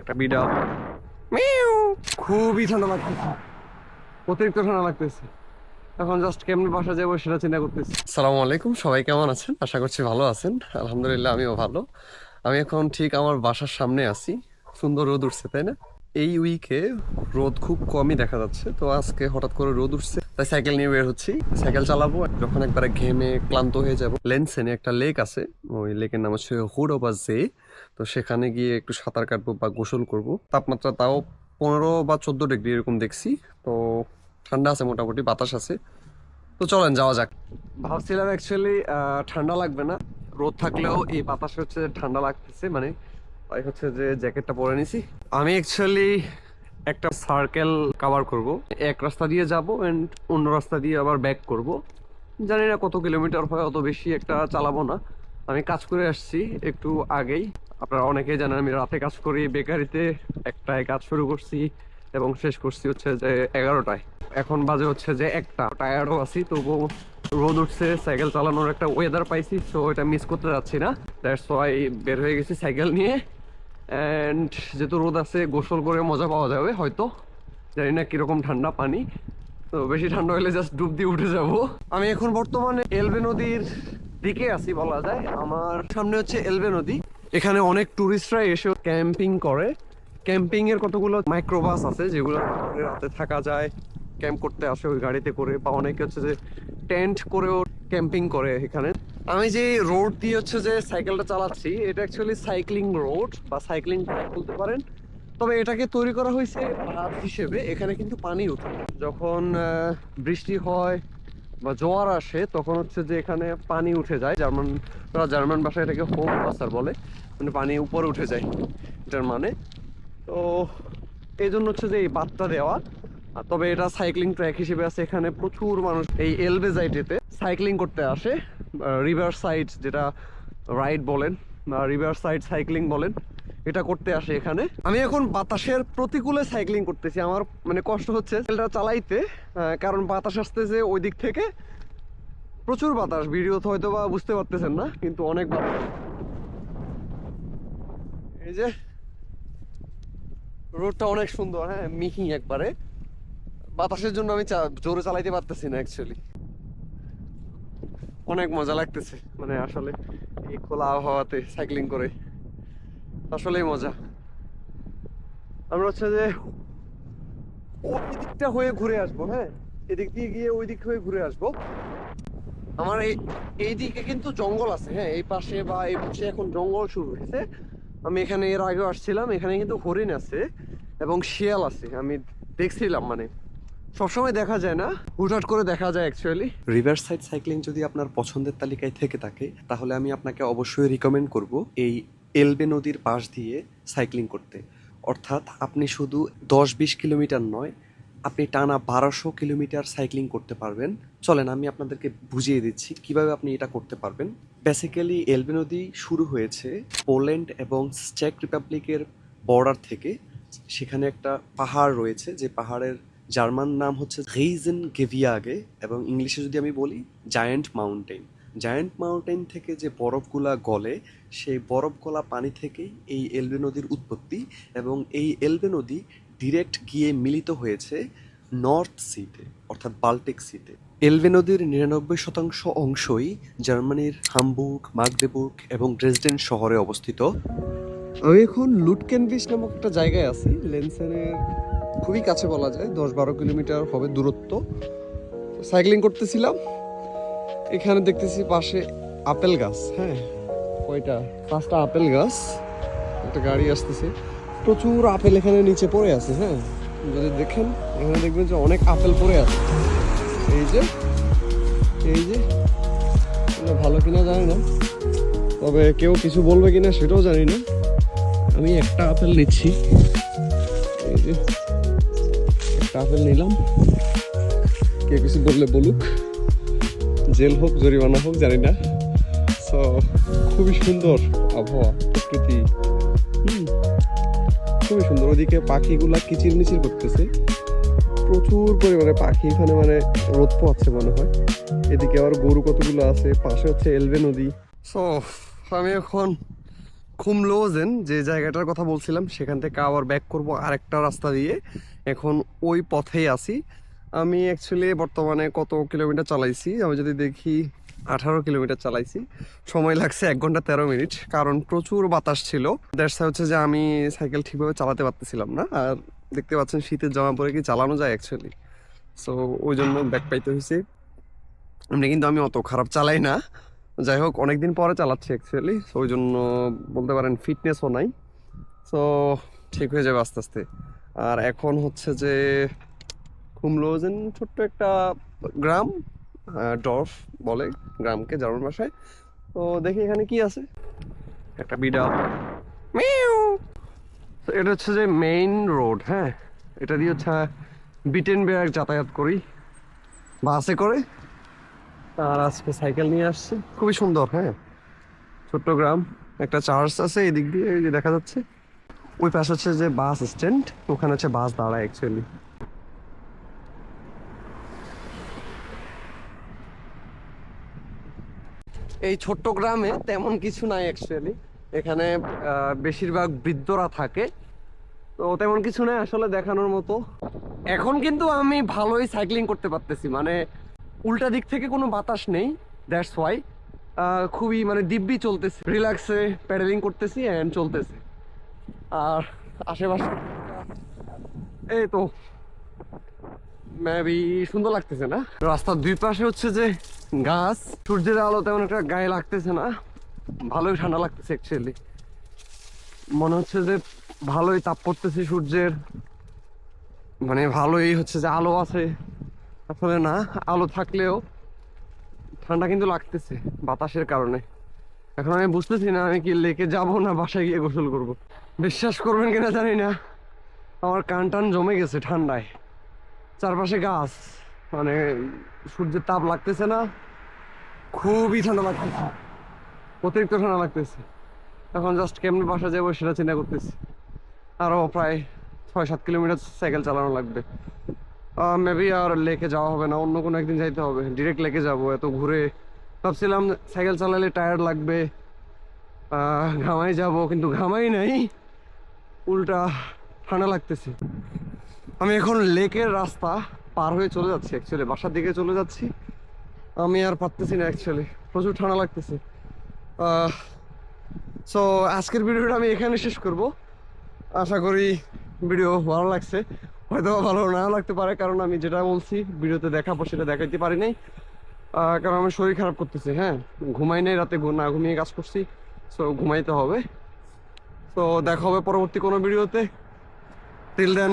একটা বিড়াল। মিউ! খুবই ঠান্ডা লাগতেছে অতিরিক্ত ঠান্ডা লাগতেছে। এখন জাস্ট কেমনি বাসা যাব সেটা চিন্তা করতেছি। সালামু আলাইকুম সবাই কেমন আছেন? আশা করছি ভালো আছেন। আলহামদুলিল্লাহ আমিও ভালো। আমি এখন ঠিক আমার বাসার সামনে আছি। সুন্দর রোদ উঠছে তাই না? এই উইকে রোদ খুব কমই দেখা যাচ্ছে। তো আজকে হঠাৎ করে রোদ উঠছে তাই সাইকেল নিয়ে বের হচ্ছি। সাইকেল চালাবো যখন একবারে ঘেমে ক্লান্ত হয়ে যাব। লেন্সেনে একটা লেক আছে ওই লেকের নাম হচ্ছে হুড ওভার জে তো সেখানে গিয়ে একটু সাঁতার কাটবো বা গোসল করব। তাপমাত্রা তাও পনেরো বা চোদ্দ ডিগ্রি এরকম দেখছি। তো ঠান্ডা আছে মোটামুটি, বাতাস আছে। তো চলেন, যাওয়া যাক। ভাবছিলাম অ্যাকচুয়ালি ঠান্ডা লাগবে না। রোদ থাকলেও এই বাতাস হচ্ছে ঠান্ডা লাগতেছে মানে তাই হচ্ছে যে জ্যাকেটটা পরে নিছি। আমি অ্যাকচুয়ালি একটা সার্কেল কাভার করব। এক রাস্তা দিয়ে যাব এন্ড অন্য রাস্তা দিয়ে আবার ব্যাক করব। জানি না কত কিলোমিটার হয়, অত বেশি একটা চালাবো না। আমি কাজ করে আসছি একটু আগেই। আপনারা অনেকেই জানেন আমি রাতে কাজ করি, বেকারিতে একটায় কাজ শুরু করছি এবং শেষ করছি হচ্ছে যে এগারোটায়। এখন বাজে হচ্ছে যে একটা টায়ার্ডও আছি, তবুও রোদ উঠছে সাইকেল চালানোর একটা ওয়েদার পাইছি সো এটা মিস করতে যাচ্ছি না। দ্যাটস ওয়াই বের হয়ে গেছি সাইকেল নিয়ে। অ্যান্ড যেহেতু রোদ আছে, গোসল করে মজা পাওয়া যাবে হয়তো। জানি না কীরকম ঠান্ডা পানি, তো বেশি ঠান্ডা হলে জাস্ট ডুব দিয়ে উঠে যাব। আমি এখন বর্তমানে এলবে নদীর দিকে আছি বলা যায়। আমার সামনে হচ্ছে এলবে নদী। এখানে অনেক টুরিস্টরা এসে ক্যাম্পিং করে। ক্যাম্পিং এর কতগুলো মাইক্রোবাস আছে, যেগুলো রাতে থাকা যায়। ক্যাম্প করতে আসে ওই গাড়িতে করে, বা অনেকে হচ্ছে যে টেন্ট করেও ক্যাম্পিং করে এখানে। আমি যে রোড দিয়ে হচ্ছে যে সাইকেলটা চালাচ্ছি, এটা অ্যাকচুয়ালি সাইক্লিং রোড বা সাইক্লিং ট্র্যাক বলতে পারেন। তবে এটাকে তৈরি করা হয়েছে বাঁধ হিসেবে, এখানে কিন্তু পানি ওঠে যখন বৃষ্টি হয় বা জোয়ার আসে, তখন হচ্ছে যে এখানে পানি উঠে যায়। জার্মান, তারা জার্মান ভাষায় এটাকে হোম ওয়াসার বলে। মানে পানি উপরে উঠে যায়। এটার মানে। তো এই জন্য হচ্ছে যে এই বাতটা দেওয়া। তবে এটা সাইক্লিং ট্র্যাক হিসেবে আছে। এখানে প্রচুর মানুষ এই এলবেজাইটেতে সাইক্লিং করতে আসে। রিভার সাইড যেটা রাইড বলেন বা রিভার সাইড সাইক্লিং বলেন। এটা করতে আসে এখানে। আমি এখন বাতাসের প্রতিকূলে সাইক্লিং করতেছি। আমার মানে কষ্ট হচ্ছে সাইকেলটা চালাইতে কারণ বাতাস আসতেছে ওই দিক থেকে। প্রচুর বাতাস। ভিডিওতে হয়তো বা বুঝতে পারতেছেন না, কিন্তু অনেক বাতাস। এই যে, রোডটা অনেক সুন্দর হ্যাঁ মিহি একবারে। বাতাসের জন্য আমি জোরে চালাইতে পারতেছি না অ্যাকচুয়ালি অনেক মজা লাগতেছে মানে আসলে এই খোলা আবহাওয়াতে সাইক্লিং করে। আসলেই মজা। আমরা হচ্ছে যে ওই দিকটা হয়ে ঘুরে আসব হ্যাঁ? এদিক দিয়ে গিয়ে ওই দিক হয়ে ঘুরে আসব। আমার এই এই দিকে কিন্তু জঙ্গল আছে হ্যাঁ? এই পাশে বা এই পাশে এখন জঙ্গল শুরু হয়েছে। আমি এখানে এর আগেও আসছিলাম, এখানে কিন্তু হরিণ আছে এবং শিয়াল আছে। আমি দেখছিলাম মানে সবসময় দেখা যায় না, হুটহাট করে দেখা যায় অ্যাকচুয়ালি রিভার সাইড সাইক্লিং যদি আপনার পছন্দের তালিকায় থেকে থাকে, তাহলে আমি আপনাকে অবশ্যই রিকমেন্ড করব এই এলবে নদীর পাশ দিয়ে সাইক্লিং করতে। অর্থাৎ আপনি শুধু দশ বিশ কিলোমিটার নয়, আপনি টানা বারোশো কিলোমিটার সাইক্লিং করতে পারবেন। চলেন, আমি আপনাদেরকে বুঝিয়ে দিচ্ছি কীভাবে আপনি এটা করতে পারবেন। বেসিক্যালি এলবে নদী শুরু হয়েছে পোল্যান্ড এবং চেক রিপাবলিকের বর্ডার থেকে। সেখানে একটা পাহাড় রয়েছে, যে পাহাড়ের জার্মান নাম হচ্ছে রেইজেন গেভিয়াগে এবং ইংলিশে যদি আমি বলি জায়ান্ট মাউন্টেন জায়ান্ট মাউন্টেন থেকে যে বরফগুলা গলে, সেই বরফ গলা পানি থেকেই এই এলবে নদীর উৎপত্তি এবং এই এলবে নদী ডিরেক্ট গিয়ে মিলিত হয়েছে নর্থ সিতে অর্থাৎ বাল্টিক সিতে এলবে নদীর নিরানব্বই শতাংশ অংশই জার্মানির হামবুর্গ মাগদেবুর্গ এবং ড্রেসডেন শহরে অবস্থিত। আমি এখন লুটকেনভিস নামক একটা জায়গায় আছি। লেন্সেনের খুবই কাছে বলা যায়, দশ বারো কিলোমিটার হবে দূরত্ব। সাইক্লিং করতেছিলাম। এখানে দেখতেছি পাশে আপেল গাছ হ্যাঁ? কয়টা? পাঁচটা আপেল গাছ, একটা গাড়ি আসতেছে। প্রচুর আপেল এখানে নিচে পড়ে আছে হ্যাঁ? যদি দেখেন, এখানে দেখবেন যে অনেক আপেল পড়ে আছে। এই যে এই যে ভালো কিনা জানি না। তবে কেউ কিছু বলবে কিনা সেটাও জানি না। আমি একটা আপেল নিচ্ছি। এই যে, একটা আপেল নিলাম। কে কিছু বললে বলুক। জেল হোক, জরিমানা হোক, জানি না। সো খুবই সুন্দর আবহাওয়া, প্রকৃতি। খুবই সুন্দর। ওদিকে পাখিগুলা কিচিরমিচির করতেছে। প্রচুর পরিমাণে পাখি এখানে মানে রোদ পোয়াচ্ছে মনে হয়। এদিকে আবার গরু কতগুলো আছে, পাশে হচ্ছে এলবে নদী। সো আমি এখন খুমলোজেন যে জায়গাটার কথা বলছিলাম, সেখান থেকে আবার ব্যাক করব আরেকটা রাস্তা দিয়ে। এখন ওই পথেই আছি। আমি অ্যাকচুয়ালি বর্তমানে কত কিলোমিটার চালাইছি? আমি যদি দেখি আঠারো কিলোমিটার চালাইছি। সময় লাগছে এক ঘণ্টা তেরো মিনিট, কারণ প্রচুর বাতাস ছিল। দ্যাটস হচ্ছে যে আমি সাইকেল ঠিকভাবে চালাতে পারতেছিলাম না। আর দেখতে পাচ্ছেন শীতের জামা পরে কি চালানো যায় অ্যাকচুয়ালি সো ওই জন্য ব্যাক পাইতে হয়েছে এমনি কিন্তু আমি অত খারাপ চালাই না। যাই হোক, অনেকদিন পরে চালাচ্ছি অ্যাকচুয়ালি সো ওই জন্য বলতে পারেন ফিটনেসও নাই। সো ঠিক হয়ে যাবে আস্তে আস্তে। আর এখন হচ্ছে যে খুমলোজেন ছোট্ট একটা গ্রাম ডর্ফ বলে গ্রামকে, জার্মান ভাষায়। তো দেখি এখানে কি আছে। একটা বিড়াল। এটা হচ্ছে যে মেইন রোড হ্যাঁ? এটা দিয়ে হচ্ছে বিটেন বেয়ার যাতায়াত করি। বাসে করে আর আজকে সাইকেল নিয়ে আসছি। খুবই সুন্দর হ্যাঁ? ছোট্ট গ্রাম, একটা চার্চ আছে এই দিক দিয়ে দেখা যাচ্ছে। ওই পাশে হচ্ছে যে বাস স্ট্যান্ড, ওখানে হচ্ছে বাস দাঁড়ায় অ্যাকচুয়ালি এই ছোট্ট গ্রামে তেমন কিছু নাই অ্যাকচুয়ালি এখানে বেশিরভাগ বৃদ্ধরা থাকে। তো তেমন কিছু নাই আসলে দেখানোর মতো। এখন কিন্তু আমি ভালোই সাইক্লিং করতে পারতেছি। মানে উল্টা দিক থেকে কোনো বাতাস নেই দ্যাটস ওয়াই খুবই মানে দিব্যি চলতেছে। রিল্যাক্সে প্যাডেলিং করতেছি অ্যান্ড চলতেছে। আর আশেপাশে এই তো। মেবি সুন্দর লাগতেছে না? রাস্তার দুই পাশে হচ্ছে যে গাছ, সূর্যের আলো তেমন একটা গায়ে লাগতেছে না। ভালোই ঠান্ডা লাগতেছে অ্যাকচুয়ালি মনে হচ্ছে যে ভালোই তাপ পড়তেছে সূর্যের। মানে ভালোই হচ্ছে যে আলো আছে। আসলে না, আলো থাকলেও ঠান্ডা কিন্তু লাগতেছে বাতাসের কারণে। এখন আমি বুঝতেছি না আমি কি লেকে যাব না বাসায় গিয়ে গোসল করব। বিশ্বাস করবেন কিনা জানি না। আমার কান টান জমে গেছে ঠান্ডায়। চারপাশে গাছ। মানে সূর্যের তাপ লাগতেছে না। খুবই ঠান্ডা লাগতেছে। অতিরিক্ত ঠান্ডা লাগতেছে। এখন জাস্ট কেমন বাসা যাব সেটা চিন্তা করতেছি। আরও প্রায় ছয় সাত কিলোমিটার সাইকেল চালানো লাগবে। মেবি আর লেকে যাওয়া হবে না। অন্য কোনো একদিন যাইতে হবে। ডিরেক্ট লেকে যাব, এত ঘুরে। ভাবছিলাম সাইকেল চালালে টায়ার লাগবে। ঘামাই যাব, কিন্তু ঘামাই নাই। উল্টা ঠান্ডা লাগতেছে। আমি এখন লেকের রাস্তা পার হয়ে চলে যাচ্ছি অ্যাকচুয়ালি বাসার দিকে চলে যাচ্ছি। আমি আর পারতেছি না অ্যাকচুয়ালি প্রচুর ঠান্ডা লাগতেছে। সো আজকের ভিডিওটা আমি এখানে শেষ করব। আশা করি ভিডিও ভালো লাগছে। হয়তো ভালো না লাগতে পারে, কারণ আমি যেটা বলছি, ভিডিওতে দেখাবো, সেটা দেখাইতে পারি নাই। কারণ আমার শরীর খারাপ করতেছে হ্যাঁ? ঘুমাই নাই, রাতে না ঘুমিয়ে কাজ করছি সো ঘুমাইতে হবে। তো দেখা হবে পরবর্তী কোনো ভিডিওতে। Till then